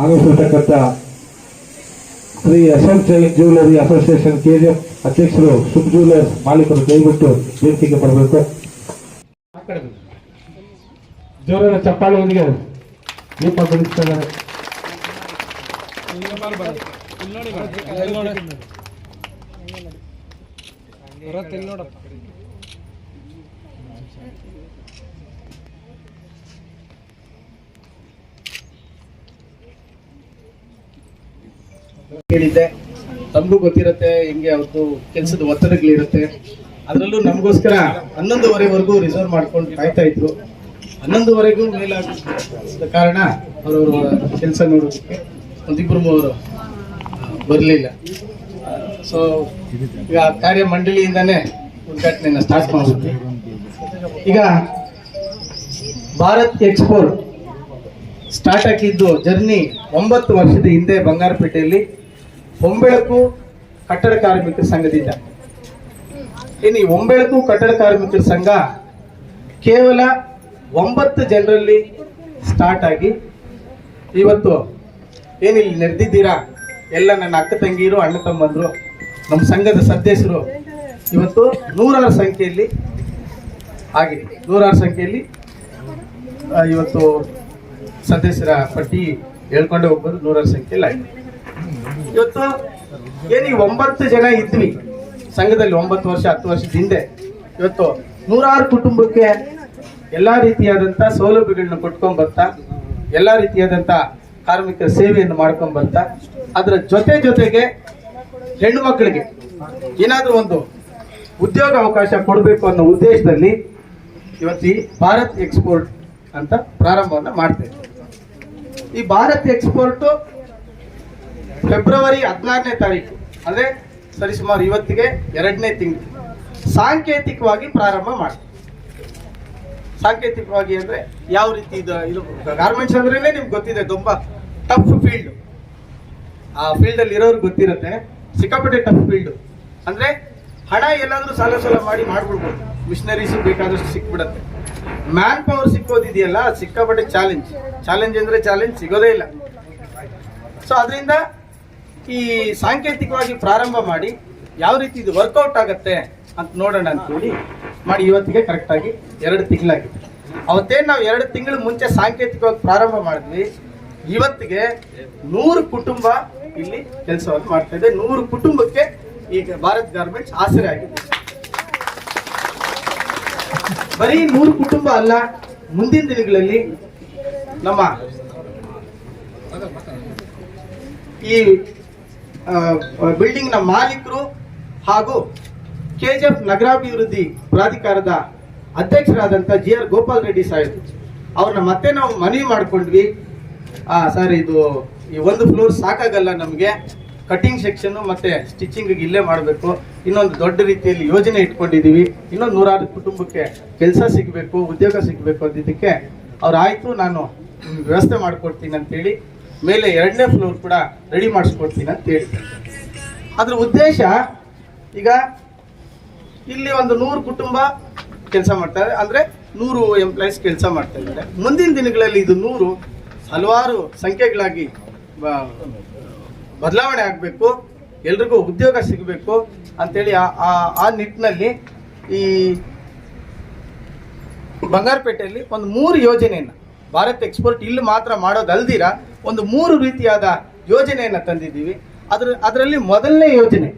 ಆಗಮಿಸಿರ್ತಕ್ಕಂಥ Shri Ashok Jain jewellery association KGF ಅಧ್ಯಕ್ಷರು Shubha jewellers ಮಾಲೀಕರು ದಯವಿಟ್ಟು ಬೇಡಿಕೆಗೆ ಬರಬೇಕು. ಜೋರಾದ ಚಪ್ಪಾಳೆಯೊಂದಿಗೆ ದೀಪ ಬೆಳೆಸ್ತಾ ಇದ್ದಾರೆ ಹೇಳಿದ್ದೆ ತಮಗೂ ಗೊತ್ತಿರುತ್ತೆ, ಹೆಂಗೆ ಅವತ್ತು ಕೆಲಸದ ಒತ್ತಡಗಳಿರುತ್ತೆ. ಅದರಲ್ಲೂ ನಮಗೋಸ್ಕರ ಹನ್ನೊಂದುವರೆವರೆಗೂ ರಿಸರ್ವ್ ಮಾಡ್ಕೊಂಡು ಕಾಯ್ತಾ ಇದ್ರು. ಹನ್ನೊಂದುವರೆಗೂ ಮೇಲಾದ ಕಾರಣ ಅವರವರು ಕೆಲಸ ನೋಡೋದಕ್ಕೆ ಒಂದಿಬ್ಬರು ಮೂವರು ಬರಲಿಲ್ಲ. ಸೊ ಈಗ ಕಾರ್ಯ ಮಂಡಳಿಯಿಂದಾನೇ ಉದ್ಘಾಟನೆಯನ್ನು ಸ್ಟಾರ್ಟ್ ಮಾಡಿದ್ವಿ ಈಗ ಭಾರತ್ ಎಕ್ಸ್ಪೋರ್ಟ್ ಸ್ಟಾರ್ಟ್ ಆಗಿದ್ದು ಜರ್ನಿ ಒಂಬತ್ತು ವರ್ಷದ ಹಿಂದೆ ಬಂಗಾರಪೇಟೆಯಲ್ಲಿ ಒಂಬೆಳಕು ಕಟ್ಟಡ ಕಾರ್ಮಿಕರ ಸಂಘದಿಂದ ಇನ್ನು ಈ ಒಂಬೆಳಕು ಕಟ್ಟಡ ಕಾರ್ಮಿಕರ ಸಂಘ ಕೇವಲ ಒಂಬತ್ತು ಜನರಲ್ಲಿ ಸ್ಟಾರ್ಟ್ ಆಗಿ ಇವತ್ತು ಏನಿಲ್ಲಿ ನೆರೆದಿದ್ದೀರಾ ಎಲ್ಲ ನನ್ನ ಅಕ್ಕ ತಂಗಿಯರು ಅಣ್ಣ ತಮ್ಮಂದರು, ನಮ್ಮ ಸಂಘದ ಸದಸ್ಯರು ಇವತ್ತು ನೂರಾರು ಸಂಖ್ಯೆಯಲ್ಲಿ ಆಗಿದೆ. ನೂರಾರು ಸಂಖ್ಯೆಯಲ್ಲಿ ಇವತ್ತು ಸದಸ್ಯರ ಪಟ್ಟಿ ಹೇಳ್ಕೊಂಡೇ ಹೋಗ್ಬೋದು. ನೂರಾರು ಸಂಖ್ಯೆಯಲ್ಲಿ ಆಗಿದೆ. ಇವತ್ತು ಏನು ಈ ಒಂಬತ್ತು ಜನ ಇದ್ವಿ? ಸಂಘದಲ್ಲಿ ಒಂಬತ್ತು ವರ್ಷ, ಹತ್ತು ವರ್ಷದ ಹಿಂದೆ. ಇವತ್ತು ನೂರಾರು ಕುಟುಂಬಕ್ಕೆ ಎಲ್ಲಾ ರೀತಿಯಾದಂತ ಸೌಲಭ್ಯಗಳನ್ನ ಕೊಟ್ಕೊಂಡ್ ಬರ್ತಾ, ಎಲ್ಲಾ ರೀತಿಯಾದಂತ ಕಾರ್ಮಿಕರ ಸೇವೆಯನ್ನು ಮಾಡ್ಕೊಂಡ್ ಬರ್ತಾ, ಅದರ ಜೊತೆ ಜೊತೆಗೆ ಹೆಣ್ಣು ಮಕ್ಕಳಿಗೆ ಏನಾದರೂ ಒಂದು ಉದ್ಯೋಗ ಅವಕಾಶ ಕೊಡಬೇಕು ಅನ್ನೋ ಉದ್ದೇಶದಲ್ಲಿ ಇವತ್ತು ಈ ಭಾರತ್ ಎಕ್ಸ್ಪೋರ್ಟ್ ಅಂತ ಪ್ರಾರಂಭವನ್ನು ಮಾಡ್ತೇವೆ ಈ ಭಾರತ್ ಎಕ್ಸ್ಪೋರ್ಟ್ ಫೆಬ್ರವರಿ ಹದಿನಾರನೇ ತಾರೀಕು, ಅಂದ್ರೆ ಸರಿಸುಮಾರು ಇವತ್ತಿಗೆ ಎರಡನೇ ತಿಂಗಳು, ಸಾಂಕೇತಿಕವಾಗಿ ಪ್ರಾರಂಭ ಮಾಡ್ತೀವಿ. ಸಾಂಕೇತಿಕವಾಗಿ ಅಂದರೆ ಯಾವ ರೀತಿ ಇದು ಇದು ಗಾರ್ಮೆಂಟ್ಸ್ ಅಂದ್ರೇ ನಿಮ್ಗೆ ಗೊತ್ತಿದೆ, ತುಂಬ ಟಫ್ ಫೀಲ್ಡು ಆ ಫೀಲ್ಡಲ್ಲಿ ಇರೋರು ಗೊತ್ತಿರುತ್ತೆ, ಸಿಕ್ಕಾಪಟ್ಟೆ ಟಫ್ ಫೀಲ್ಡು ಅಂದರೆ ಹಣ ಎಲ್ಲಾದರೂ ಸಾಲ ಸಾಲ ಮಾಡಿ ಮಾಡ್ಬಿಡ್ಬೋದು ಮಿಷನರೀಸ್ ಬೇಕಾದಷ್ಟು ಸಿಕ್ಬಿಡತ್ತೆ. ಮ್ಯಾನ್ ಪವರ್ ಸಿಕ್ಕೋದಿದೆಯಲ್ಲ ಸಿಕ್ಕಾಪಟ್ಟೆ ಚಾಲೆಂಜ್ ಚಾಲೆಂಜ್ ಅಂದರೆ ಚಾಲೆಂಜ್ ಸಿಗೋದೇ ಇಲ್ಲ. ಸೊ ಅದರಿಂದ ಈ ಸಾಂಕೇತಿಕವಾಗಿ ಪ್ರಾರಂಭ ಮಾಡಿ ಯಾವ ರೀತಿ ಇದು ವರ್ಕೌಟ್ ಆಗುತ್ತೆ ಅಂತ ನೋಡೋಣ ಅಂತೇಳಿ ಮಾಡಿ ಇವತ್ತಿಗೆ ಕರೆಕ್ಟ್ ಆಗಿ ಎರಡು ತಿಂಗಳಾಗಿದೆ. ಅವತ್ತೇನು ನಾವು ಎರಡು ತಿಂಗಳ ಮುಂಚೆ ಸಾಂಕೇತಿಕವಾಗಿ ಪ್ರಾರಂಭ ಮಾಡಿದ್ವಿ, ಇವತ್ತಿಗೆ ನೂರು ಕುಟುಂಬ ಇಲ್ಲಿ ಕೆಲಸವನ್ನು ಮಾಡ್ತಾ ಇದೆ. ನೂರು ಕುಟುಂಬಕ್ಕೆ ಈಗ ಭಾರತ್ ಗಾರ್ಮೆಂಟ್ಸ್ ಆಸರೆ ಆಗಿದೆ. ಬರೀ ನೂರು ಕುಟುಂಬ ಅಲ್ಲ, ಮುಂದಿನ ದಿನಗಳಲ್ಲಿ ನಮ್ಮ ಈ ಬಿಲ್ಡಿಂಗ್ನ ಮಾಲೀಕರು ಹಾಗೂ ಕೆಜಿಎಫ್ ನಗರಾಭಿವೃದ್ಧಿ ಪ್ರಾಧಿಕಾರದ ಅಧ್ಯಕ್ಷರಾದಂಥ ಜಿ ಆರ್ ಗೋಪಾಲ್ ರೆಡ್ಡಿ ಸಾಹೇಬ್ ಅವ್ರನ್ನ ಮತ್ತೆ ನಾವು ಮನವಿ ಮಾಡಿಕೊಂಡ್ವಿ. ಸರ್, ಇದು ಈ ಒಂದು ಫ್ಲೋರ್ ಸಾಕಾಗಲ್ಲ ನಮಗೆ. ಕಟಿಂಗ್ ಸೆಕ್ಷನ್ನು ಮತ್ತು ಸ್ಟಿಚಿಂಗಿಗೆ ಇಲ್ಲೇ ಮಾಡಬೇಕು. ಇನ್ನೊಂದು ದೊಡ್ಡ ರೀತಿಯಲ್ಲಿ ಯೋಜನೆ ಇಟ್ಕೊಂಡಿದ್ದೀವಿ ಇನ್ನೊಂದು ನೂರಾರು ಕುಟುಂಬಕ್ಕೆ ಕೆಲಸ ಸಿಗಬೇಕು, ಉದ್ಯೋಗ ಸಿಗಬೇಕು ಅಂದಿದ್ದಕ್ಕೆ ಅವ್ರು ಆಯಿತು, ನಾನು ವ್ಯವಸ್ಥೆ ಮಾಡಿಕೊಡ್ತೀನಿ ಅಂತೇಳಿ ಮೇಲೆ ಎರಡನೇ ಫ್ಲೋರ್ ಕೂಡ ರೆಡಿ ಮಾಡಿಸ್ಕೊಡ್ತೀನಿ ಅಂತ ಹೇಳಿ ಅದ್ರ ಉದ್ದೇಶ ಈಗ ಇಲ್ಲಿ ಒಂದು ನೂರು ಕುಟುಂಬ ಕೆಲಸ ಮಾಡ್ತಾರೆ. ಅಂದ್ರೆ ನೂರು ಎಂಪ್ಲಾಯೀಸ್ ಕೆಲಸ ಮಾಡ್ತಾ ಇದ್ದಾರೆ. ಮುಂದಿನ ದಿನಗಳಲ್ಲಿ ಇದು ನೂರು ಹಲವಾರು ಸಂಖ್ಯೆಗಳಾಗಿ ಬದಲಾವಣೆ ಆಗಬೇಕು. ಎಲ್ರಿಗೂ ಉದ್ಯೋಗ ಸಿಗಬೇಕು ಅಂತೇಳಿ ಆ- ಆ ನಿಟ್ಟಿನಲ್ಲಿ ಈ ಬಂಗಾರಪೇಟೆಯಲ್ಲಿ ಒಂದು ಮೂರು ಯೋಜನೆಯನ್ನು ಭಾರತ್ ಎಕ್ಸ್ಪೋರ್ಟ್ ಇಲ್ಲಿ ಮಾತ್ರ ಮಾಡೋದಲ್ದಿರ? ಒಂದು ಮೂರು ರೀತಿಯಾದ ಯೋಜನೆಯನ್ನು ತಂದಿದ್ದೀವಿ. ಅದ್ರ, ಅದರಲ್ಲಿ ಮೊದಲನೇ ಯೋಜನೆ,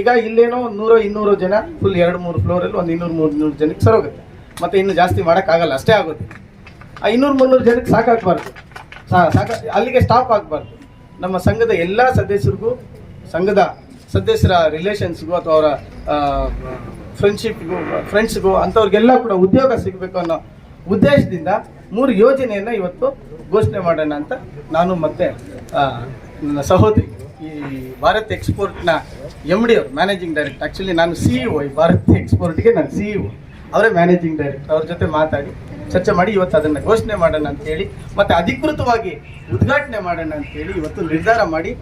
ಈಗ ಇಲ್ಲೇನೋ ಒಂದು ನೂರು, ಇನ್ನೂರು ಜನ ಫುಲ್ ಎರಡು ಮೂರು ಫ್ಲೋರಲ್ಲಿ ಒಂದು ಇನ್ನೂರು ಮೂರು ನೂರು ಜನಕ್ಕೆ ಸರೋಗುತ್ತೆ. ಮತ್ತೆ ಇನ್ನು ಜಾಸ್ತಿ ಮಾಡೋಕ್ಕಾಗಲ್ಲ, ಅಷ್ಟೇ ಆಗುತ್ತೆ. ಆ ಇನ್ನೂರು ಮುನ್ನೂರು ಜನಕ್ಕೆ ಸಾಕಾಗಬಾರ್ದು. ಸಾಕ, ಅಲ್ಲಿಗೆ ಸ್ಟಾಪ್ ಆಗಬಾರ್ದು. ನಮ್ಮ ಸಂಘದ ಎಲ್ಲ ಸದಸ್ಯರಿಗೂ, ಸಂಘದ ಸದಸ್ಯರ ರಿಲೇಷನ್ಸ್ಗೂ ಅಥವಾ ಅವರ ಫ್ರೆಂಡ್ಶಿಪ್ಗೂ ಫ್ರೆಂಡ್ಸ್ಗೂ ಅಂಥವ್ರಿಗೆಲ್ಲ ಕೂಡ ಉದ್ಯೋಗ ಸಿಗಬೇಕು ಅನ್ನೋ ಉದ್ದೇಶದಿಂದ ಮೂರು ಯೋಜನೆಯನ್ನು ಇವತ್ತು ಘೋಷಣೆ ಮಾಡೋಣ ಅಂತ ನಾನು ಮತ್ತೆ ನನ್ನ ಸಹೋದರಿ ಈ ಭಾರತ್ ಎಕ್ಸ್ಪೋರ್ಟ್ನ ಎಂ ಡಿ ಅವರು ಮ್ಯಾನೇಜಿಂಗ್ ಡೈರೆಕ್ಟರ್ ಆ್ಯಕ್ಚುಲಿ ನಾನು ಸಿ ಇ ಈ ಭಾರತ್ ಎಕ್ಸ್ಪೋರ್ಟ್ಗೆ ನಾನು ಸಿ ಇ ಅವರೇ ಮ್ಯಾನೇಜಿಂಗ್ ಡೈರೆಕ್ಟರ್ ಅವ್ರ ಜೊತೆ ಮಾತಾಡಿ, ಚರ್ಚೆ ಮಾಡಿ ಇವತ್ತು ಅದನ್ನು ಘೋಷಣೆ ಮಾಡೋಣ ಅಂತೇಳಿ ಮತ್ತು ಅಧಿಕೃತವಾಗಿ ಉದ್ಘಾಟನೆ ಮಾಡೋಣ ಅಂತೇಳಿ ಇವತ್ತು ನಿರ್ಧಾರ ಮಾಡಿ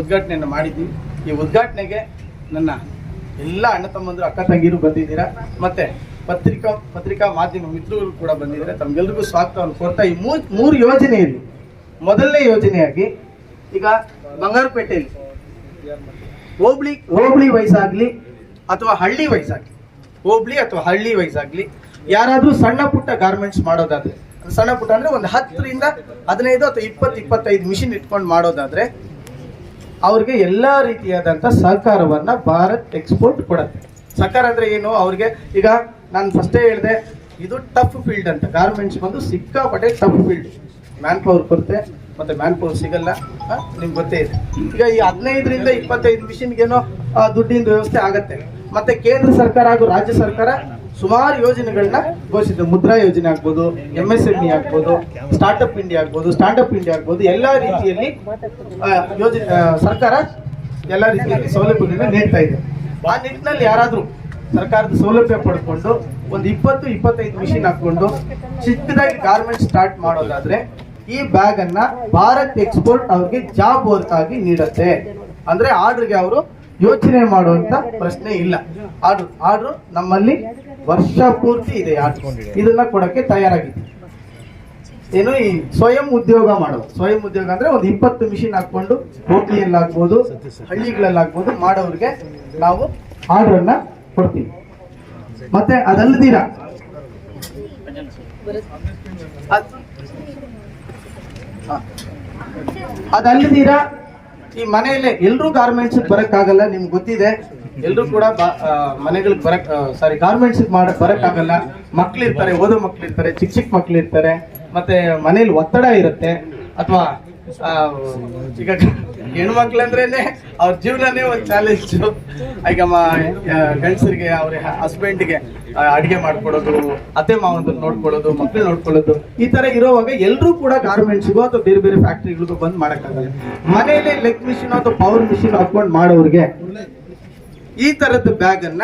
ಉದ್ಘಾಟನೆಯನ್ನು ಮಾಡಿದ್ದೀವಿ ಈ ಉದ್ಘಾಟನೆಗೆ ನನ್ನ ಎಲ್ಲ ಅಣ್ಣ ತಮ್ಮಂದರು, ಅಕ್ಕ ತಂಗಿರು ಬಂದಿದ್ದೀರಾ, ಮತ್ತೆ ಪತ್ರಿಕಾ ಪತ್ರಿಕಾ ಮಾಧ್ಯಮ ಮಿತ್ರರು ಕೂಡ ಬಂದಿದ್ದಾರೆ. ತಮ್ಗೆಲ್ರಿಗೂ ಸ್ವಾಗತವನ್ನು ಕೊಡ್ತಾ ಈ ಮೂರು ಯೋಜನೆಯಲ್ಲಿ. ಮೊದಲನೇ ಯೋಜನೆಯಾಗಿ ಈಗ ಬಂಗಾರಪೇಟೆಯಲ್ಲಿ. ಹೋಬ್ಳಿ ಹೋಬ್ಳಿ ವಯಸ್ಸಾಗಲಿ ಅಥವಾ ಹಳ್ಳಿ ವಯಸ್ಸಾಗಲಿ. ಹೋಬ್ಳಿ ಅಥವಾ ಹಳ್ಳಿ ವಯಸ್ಸಾಗಲಿ. ಯಾರಾದರೂ ಸಣ್ಣ ಪುಟ್ಟ ಗಾರ್ಮೆಂಟ್ಸ್ ಮಾಡೋದಾದ್ರೆ, ಸಣ್ಣ ಪುಟ್ಟ ಅಂದರೆ ಒಂದು ಹತ್ತರಿಂದ ಹದಿನೈದು ಅಥವಾ ಇಪ್ಪತ್ತು, ಇಪ್ಪತ್ತೈದು ಮಿಷಿನ್ ಇಟ್ಕೊಂಡು ಮಾಡೋದಾದ್ರೆ ಅವ್ರಿಗೆ ಎಲ್ಲ ರೀತಿಯಾದಂಥ ಸಹಕಾರವನ್ನು ಭಾರತ್ ಎಕ್ಸ್ಪೋರ್ಟ್ ಕೊಡುತ್ತೆ. ಸಹಕಾರ ಅಂದ್ರೆ ಏನು? ಅವ್ರಿಗೆ ಈಗ ನಾನು ಫಸ್ಟೇ ಹೇಳಿದೆ, ಇದು ಟಫ್ ಫೀಲ್ಡ್ ಅಂತ. ಗಾರ್ಮೆಂಟ್ಸ್ ಬಂದು ಸಿಕ್ಕಾಪಟ್ಟೆ ಟಫ್ ಫೀಲ್ಡ್ ಮ್ಯಾನ್ ಪವರ್ ಕೊರತೆ, ಮತ್ತೆ ಮ್ಯಾನ್ ಪವರ್ ಸಿಗಲ್ಲ ನಿಮ್ಗೆ ಗೊತ್ತೇ ಇದೆ. ಈಗ ಈ ಹದಿನೈದರಿಂದ ಇಪ್ಪತ್ತೈದು ಮಿಷಿನ್ಗೇನೋ ದುಡ್ಡಿನ ವ್ಯವಸ್ಥೆ ಆಗತ್ತೆ. ಮತ್ತೆ ಕೇಂದ್ರ ಸರ್ಕಾರ ಹಾಗೂ ರಾಜ್ಯ ಸರ್ಕಾರ ಸುಮಾರು ಯೋಜನೆಗಳನ್ನ ಘೋಷಿಸಿದೆ. ಮುದ್ರಾ ಯೋಜನೆ ಆಗ್ಬೋದು ಎಂ ಎಸ್ ಎಂಇ ಆಗ್ಬೋದು ಸ್ಟಾರ್ಟ್ಅಪ್ ಇಂಡಿಯಾ ಆಗ್ಬೋದು ಸ್ಟಾರ್ಟ್ಅಪ್ ಇಂಡಿಯಾ ಆಗ್ಬೋದು, ಎಲ್ಲ ರೀತಿಯಲ್ಲಿ ಯೋಜನೆ ಸರ್ಕಾರ ಎಲ್ಲ ರೀತಿಯಲ್ಲಿ ಸೌಲಭ್ಯಗಳನ್ನ ನೀಡ್ತಾ ಇದೆ. ಆ ನಿಟ್ಟಿನಲ್ಲಿ ಯಾರಾದ್ರೂ ಸರ್ಕಾರದ ಸೌಲಭ್ಯ ಪಡ್ಕೊಂಡು ಒಂದು ಇಪ್ಪತ್ತು, ಇಪ್ಪತ್ತೈದು ಮಿಷಿನ್ ಹಾಕೊಂಡು ಚಿಕ್ಕದಾಗಿ ಗಾರ್ಮೆಂಟ್ ಸ್ಟಾರ್ಟ್ ಮಾಡೋದಾದ್ರೆ ಈ ಬ್ಯಾಗ್ ಅನ್ನ ಭಾರತ್ ಎಕ್ಸ್ಪೋರ್ಟ್ ಅವ್ರಿಗೆ ಜಾಬ್ ವರ್ಕ್ ಆಗಿ ನೀಡುತ್ತೆ. ಅಂದ್ರೆ ಆರ್ಡ್ರಿಗೆ ಅವರು ಯೋಚನೆ ಮಾಡುವಂತ ಪ್ರಶ್ನೆ ಇಲ್ಲ. ಆರ್ಡ್ರ್ ಆರ್ಡ್ರ್ ನಮ್ಮಲ್ಲಿ ವರ್ಷ ಪೂರ್ತಿ ಇದೆ ಇದನ್ನ ಕೊಡಕ್ಕೆ ತಯಾರಾಗಿದೆ ಏನು ಈ ಸ್ವಯಂ ಉದ್ಯೋಗ ಮಾಡೋದು. ಸ್ವಯಂ ಉದ್ಯೋಗ ಅಂದ್ರೆ ಒಂದು ಇಪ್ಪತ್ತು ಮಿಷಿನ್ ಹಾಕೊಂಡು ಹೋಟ್ಲಿಯಲ್ಲಾಗ್ಬೋದು, ಹಳ್ಳಿಗಳಲ್ಲಾಗ್ಬೋದು ಮಾಡೋರಿಗೆ ನಾವು ಆರ್ಡರ್ ಅನ್ನ ಕೊಡ್ತೀವಿ ಮತ್ತೆ ಅದಲ್ಲದಿರ. ಅದಲ್ಲದಿರ ಈ ಮನೆಯಲ್ಲೇ ಎಲ್ರೂ ಗಾರ್ಮೆಂಟ್ಸ್ ಬರಕ್ಕಾಗಲ್ಲ, ನಿಮ್ಗೆ ಗೊತ್ತಿದೆ. ಎಲ್ಲರೂ ಕೂಡ ಮನೆಗಳಿಗೆ ಬರಕ್ ಸಾರಿ ಗಾರ್ಮೆಂಟ್ಸ್ ಮಾಡ, ಬರಕ್ಕಾಗಲ್ಲ. ಮಕ್ಳಿರ್ತಾರೆ, ಓದೋ ಮಕ್ಳಿರ್ತಾರೆ, ಚಿಕ್ಕ ಚಿಕ್ಕ ಮಕ್ಳಿರ್ತಾರೆ. ಮತ್ತೆ ಮನೇಲಿ ಒತ್ತಡ ಇರುತ್ತೆ. ಅಥವಾ ಈಗ ಹೆಣ್ಮಕ್ಳಂದ್ರೇನೆ ಅವ್ರ ಜೀವನನೇ ಒಂದು ಚಾಲೆಂಜ್ ಈಗ ಗಂಡಸರಿಗೆ, ಅವ್ರ ಹಸ್ಬೆಂಡ್ಗೆ ಅಡಿಗೆ ಮಾಡ್ಕೊಡೋದು ಅತ್ತೆ ಮಾವಂದ್ರ ನೋಡ್ಕೊಳ್ಳೋದು ಮಕ್ಳು ನೋಡ್ಕೊಳ್ಳೋದು ಈ ತರ ಇರೋವಾಗ ಎಲ್ಲರೂ ಕೂಡ ಗಾರ್ಮೆಂಟ್ಸ್ಗೂ ಅಥವಾ ಬೇರೆ ಬೇರೆ ಫ್ಯಾಕ್ಟ್ರಿಗಳಿಗೂ ಬಂದ್ ಮಾಡೋಕ್ಕಾಗಲ್ಲ. ಮನೆಯಲ್ಲಿ ಲೆಗ್ ಮಿಷಿನ್ ಅಥವಾ ಪವರ್ ಮಿಷಿನ್ ಹಾಕೊಂಡು ಮಾಡೋರಿಗೆ ಈ ತರದ ಬ್ಯಾಗ್ ಅನ್ನ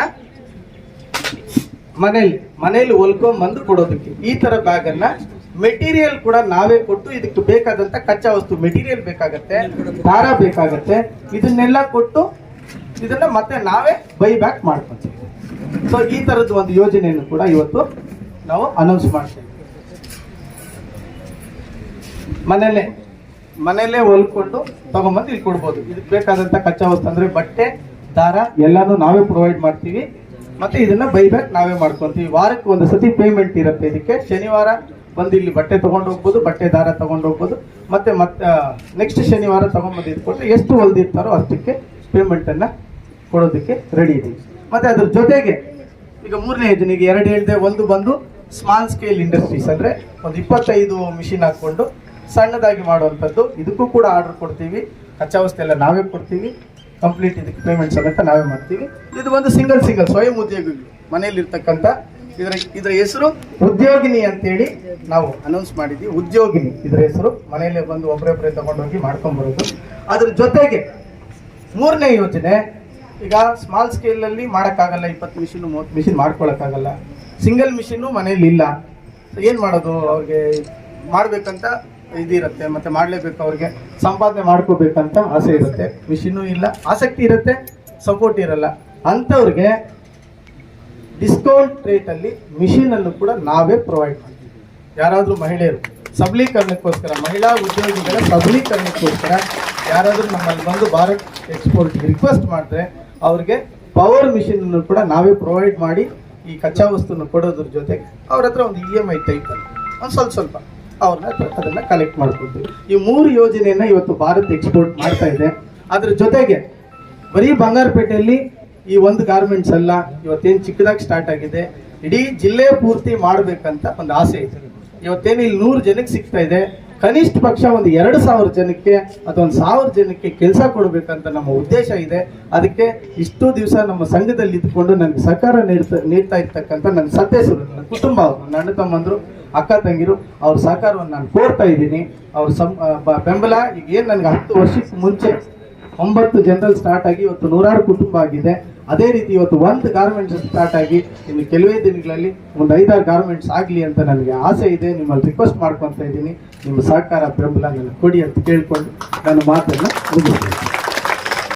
ಮನೇಲಿ ಮನೇಲಿ ಹೊಲ್ಕೊಂಡ್ ಬಂದು ಕೊಡೋದಕ್ಕೆ ಈ ತರ ಬ್ಯಾಗ್ ಅನ್ನ ಮೆಟೀರಿಯಲ್ ಕೂಡ ನಾವೇ ಕೊಟ್ಟು ಇದಕ್ಕೆ ಬೇಕಾದಂತ ಕಚ್ಚಾ ವಸ್ತು ಮೆಟೀರಿಯಲ್ ಬೇಕಾಗತ್ತೆ, ದಾರ ಬೇಕಾಗತ್ತೆ, ಇದನ್ನೆಲ್ಲ ಕೊಟ್ಟು ಇದನ್ನ ಮತ್ತೆ ನಾವೇ ಬೈ ಬ್ಯಾಕ್ ಮಾಡ್ಕೊತೀವಿ. ಸೊ ಈ ತರದ ಒಂದು ಯೋಜನೆಯನ್ನು ಕೂಡ ಇವತ್ತು ನಾವು ಅನೌನ್ಸ್ ಮಾಡ್ತೀವಿ ಮನೆಯಲ್ಲೇ ಮನೆಯಲ್ಲೇ ಹೊಲ್ಕೊಂಡು ತಗೊಂಬಂದು ಇಲ್ಲಿ ಕೊಡ್ಬೋದು. ಇದಕ್ಕೆ ಬೇಕಾದಂತ ಕಚ್ಚಾ ವಸ್ತು ಅಂದ್ರೆ ಬಟ್ಟೆ, ದಾರ, ಎಲ್ಲಾನು ನಾವೇ ಪ್ರೊವೈಡ್ ಮಾಡ್ತೀವಿ. ಮತ್ತೆ ಇದನ್ನ ಬೈಬ್ಯಾಕ್ ನಾವೇ ಮಾಡ್ಕೊಂತೀವಿ. ವಾರಕ್ಕೆ ಒಂದು ಸತಿ ಪೇಮೆಂಟ್ ಇರುತ್ತೆ ಇದಕ್ಕೆ. ಶನಿವಾರ ಬಂದು ಇಲ್ಲಿ ಬಟ್ಟೆ ತೊಗೊಂಡು ಹೋಗ್ಬೋದು, ಬಟ್ಟೆ ದಾರ ತಗೊಂಡು ಹೋಗ್ಬೋದು, ಮತ್ತೆ ಮತ್ತೆ ನೆಕ್ಸ್ಟ್ ಶನಿವಾರ ತಗೊಂಡ್ಬಂದು ಇಟ್ಕೊಟ್ರೆ ಎಷ್ಟು ಹೊಲ್ದಿರ್ತಾರೋ ಅಷ್ಟಕ್ಕೆ ಪೇಮೆಂಟ್ ಅನ್ನ ಕೊಡೋದಕ್ಕೆ ರೆಡಿ ಇದೀವಿ. ಮತ್ತೆ ಅದ್ರ ಜೊತೆಗೆ ಈಗ ಮೂರನೇ ಯೋಜನೆಗೆ ಎರಡು ಹೇಳಿದೆ, ಒಂದು ಬಂದು ಸ್ಮಾಲ್ ಸ್ಕೇಲ್ ಇಂಡಸ್ಟ್ರೀಸ್ ಅಂದ್ರೆ ಒಂದು ಇಪ್ಪತ್ತೈದು ಮಿಷಿನ್ ಹಾಕೊಂಡು ಸಣ್ಣದಾಗಿ ಮಾಡುವಂಥದ್ದು. ಇದಕ್ಕೂ ಕೂಡ ಆರ್ಡರ್ ಕೊಡ್ತೀವಿ. ಕಚ್ಚಾ ವಸ್ತು ಎಲ್ಲ ನಾವೇ ಕೊಡ್ತೀವಿ. ಕಂಪ್ಲೀಟ್ ಇದಕ್ಕೆ ಪೇಮೆಂಟ್ ಸಮೇತ ನಾವೇ ಮಾಡ್ತೀವಿ. ಇದು ಒಂದು ಸಿಂಗಲ್ ಸಿಂಗಲ್ ಸ್ವಯಂ ಉದ್ಯೋಗಿಗಳು ಮನೆಯಲ್ಲಿ ಇರ್ತಕ್ಕಂಥ ಇದರ ಇದರ ಹೆಸರು ಉದ್ಯೋಗಿನಿ ಅಂತೇಳಿ ನಾವು ಅನೌನ್ಸ್ ಮಾಡಿದ್ವಿ. ಉದ್ಯೋಗಿನಿ ಇದರ ಹೆಸರು. ಮನೆಯಲ್ಲೇ ಬಂದು ಒಬ್ಬರೊಬ್ಬರೇ ತಗೊಂಡೋಗಿ ಮಾಡ್ಕೊಂಡ್ ಬರೋದು. ಅದ್ರ ಜೊತೆಗೆ ಮೂರನೇ ಯೋಜನೆ, ಈಗ ಸ್ಮಾಲ್ ಸ್ಕೇಲ್ ಅಲ್ಲಿ ಮಾಡಕ್ಕಾಗಲ್ಲ, ಇಪ್ಪತ್ತು ಮಿಷಿನ್ ಮೂವತ್ತು ಮಿಷಿನ್ ಮಾಡ್ಕೊಳಕ್ಕಾಗಲ್ಲ. ಸಿಂಗಲ್ ಮಿಷಿನ್ ಮನೇಲಿ ಇಲ್ಲ. ಏನು ಮಾಡೋದು? ಅವ್ರಿಗೆ ಮಾಡಬೇಕಂತ ಇದಿರುತ್ತೆ. ಮತ್ತೆ ಮಾಡಲೇಬೇಕು ಅವ್ರಿಗೆ. ಸಂಪಾದನೆ ಮಾಡ್ಕೋಬೇಕಂತ ಆಸೆ ಇರುತ್ತೆ. ಮಿಷಿನ್ನು ಇಲ್ಲ. ಆಸಕ್ತಿ ಇರುತ್ತೆ. ಸಪೋರ್ಟ್ ಇರಲ್ಲ. ಅಂಥವ್ರಿಗೆ ಡಿಸ್ಕೌಂಟ್ ರೇಟ್ ಅಲ್ಲಿ ಮಿಷಿನ್ ಅನ್ನು ಕೂಡ ನಾವೇ ಪ್ರೊವೈಡ್ ಮಾಡ್ತೀವಿ. ಯಾರಾದರೂ ಮಹಿಳೆಯರು, ಸಬಲೀಕರಣಕ್ಕೋಸ್ಕರ, ಮಹಿಳಾ ಉದ್ಯೋಗಿಗಳ ಸಬಲೀಕರಣಕ್ಕೋಸ್ಕರ ಯಾರಾದರೂ ನಮ್ಮಲ್ಲಿ ಬಂದು ಭಾರತ್ ಎಕ್ಸ್ಪೋರ್ಟ್ ರಿಕ್ವೆಸ್ಟ್ ಮಾಡಿದ್ರೆ ಅವ್ರಿಗೆ ಪವರ್ ಮಿಷಿನ್ ಅನ್ನು ಕೂಡ ನಾವೇ ಪ್ರೊವೈಡ್ ಮಾಡಿ ಈ ಕಚ್ಚಾ ವಸ್ತುನ ಕೊಡೋದ್ರ ಜೊತೆಗೆ ಅವ್ರ ಹತ್ರ ಒಂದು ಇ ಎಂ ಐ ಟೈಪ್ ಒಂದು ಸ್ವಲ್ಪ ಸ್ವಲ್ಪ ಅವ್ರನ್ನ ಅದನ್ನ ಕಲೆಕ್ಟ್ ಮಾಡ್ಕೊತೀವಿ ಈ ಮೂರು ಯೋಜನೆಯನ್ನ ಇವತ್ತು ಭಾರತ್ ಎಕ್ಸ್ಪೋರ್ಟ್ ಮಾಡ್ತಾ ಇದೆ. ಅದ್ರ ಜೊತೆಗೆ ಬರೀ ಬಂಗಾರಪೇಟೆಯಲ್ಲಿ ಈ ಒಂದು ಗಾರ್ಮೆಂಟ್ಸ್ ಅಲ್ಲ, ಇವತ್ತೇನು ಚಿಕ್ಕದಾಗಿ ಸ್ಟಾರ್ಟ್ ಆಗಿದೆ, ಇಡೀ ಜಿಲ್ಲೆ ಪೂರ್ತಿ ಮಾಡಬೇಕಂತ ಒಂದು ಆಸೆ ಇದೆ. ಇವತ್ತೇನು ಇಲ್ಲಿ ನೂರು ಜನಕ್ಕೆ ಸಿಗ್ತಾ ಇದೆ, ಕನಿಷ್ಠ ಪಕ್ಷ ಒಂದು ಎರಡು ಸಾವಿರ ಜನಕ್ಕೆ ಅಥವಾ ಒಂದು ಸಾವಿರ ಜನಕ್ಕೆ ಕೆಲಸ ಕೊಡಬೇಕಂತ ನಮ್ಮ ಉದ್ದೇಶ ಇದೆ. ಅದಕ್ಕೆ ಇಷ್ಟು ದಿವಸ ನಮ್ಮ ಸಂಘದಲ್ಲಿ ಇದ್ಕೊಂಡು ನನಗೆ ಸಹಕಾರ ನೀಡ್ತಾ ನೀಡ್ತಾ ಇರ್ತಕ್ಕಂಥ ನನ್ನ ಸದಸ್ಯರು ನನ್ನ ಕುಟುಂಬ ಅವರು, ನನ್ನ ತಮ್ಮಂದ್ರು, ಅಕ್ಕ ತಂಗಿರು, ಅವ್ರ ಸಹಕಾರವನ್ನು ನಾನು ಕೋರ್ತಾ ಇದ್ದೀನಿ. ಅವ್ರ ಸಂ ಬೆಂಬಲ, ಈಗ ಏನು ನನಗೆ ಹತ್ತು ವರ್ಷಕ್ಕೆ ಮುಂಚೆ ಒಂಬತ್ತು ಜನರಲ್ ಸ್ಟಾರ್ಟ್ ಆಗಿ ಇವತ್ತು ನೂರಾರು ಕುಟುಂಬ ಆಗಿದೆ. ಅದೇ ರೀತಿ ಇವತ್ತು ಒಂದು ಗಾರ್ಮೆಂಟ್ಸ್ ಸ್ಟಾರ್ಟ್ ಆಗಿ ಇನ್ನು ಕೆಲವೇ ದಿನಗಳಲ್ಲಿ ಒಂದು ಐದಾರು ಗಾರ್ಮೆಂಟ್ಸ್ ಆಗಲಿ ಅಂತ ನನಗೆ ಆಸೆ ಇದೆ, ನಿಮ್ಮಲ್ಲಿ ರಿಕ್ವೆಸ್ಟ್ ಮಾಡ್ಕೊತಾ ಇದ್ದೀನಿ. ನಿಮ್ಮ ಸಹಕಾರ ಬೆಂಬಲ ನನಗೆ ಕೊಡಿ ಅಂತ ಕೇಳಿಕೊಂಡು ನಾನು ಮಾತನ್ನು ಮುಗಿಸ್ತೀನಿ.